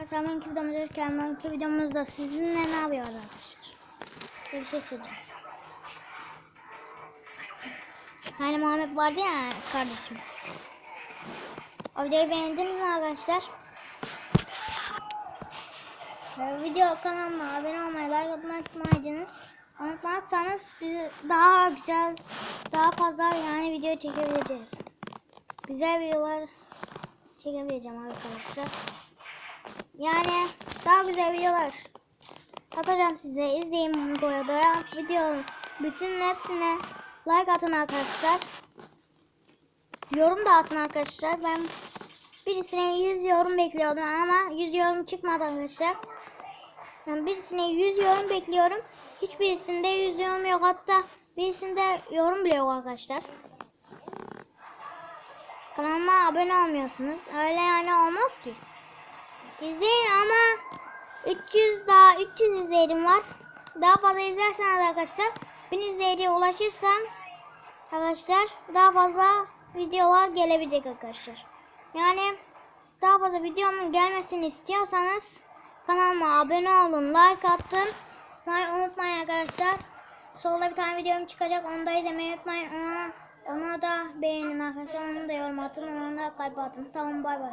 Arkadaşlar bugünkü videomuza hoş geldiniz. Bugünkü videomuzda sizinle ne yapıyoruz arkadaşlar? Bir şey söyleyeceğim. Hani Muhammed vardı ya kardeşim. O videoyu beğendiniz mi arkadaşlar? Video kanalıma abone olmayı, like atmayı unutmayınız. Unutmazsanız biz daha güzel, daha fazla yani video çekebileceğiz. Güzel videolar çekebileceğim arkadaşlar. Yani daha güzel videolar atacağım size. İzleyin doya doya. Video bütün hepsine like atın arkadaşlar. Yorum da atın arkadaşlar. Ben birisine 100 yorum bekliyordum ama 100 yorum çıkmadı arkadaşlar. Yani birisine 100 yorum bekliyorum. Hiçbirisinde 100 yorum yok. Hatta birisinde yorum bile yok arkadaşlar. Kanalıma abone olmuyorsunuz. Öyle yani olmaz ki. İzleyin ama 300 daha 300 izleyicim var. Daha fazla izlerseniz arkadaşlar 1000 izleyiciye ulaşırsam arkadaşlar daha fazla videolar gelebilecek arkadaşlar. Yani daha fazla videomun gelmesini istiyorsanız kanalıma abone olun, like atın. Like unutmayın arkadaşlar. Solda bir tane videom çıkacak. Onu da izlemeyi unutmayın. Ona, ona da beğenin arkadaşlar. Onu da yorum atın. Ona da kalp atın. Tamam bay bay.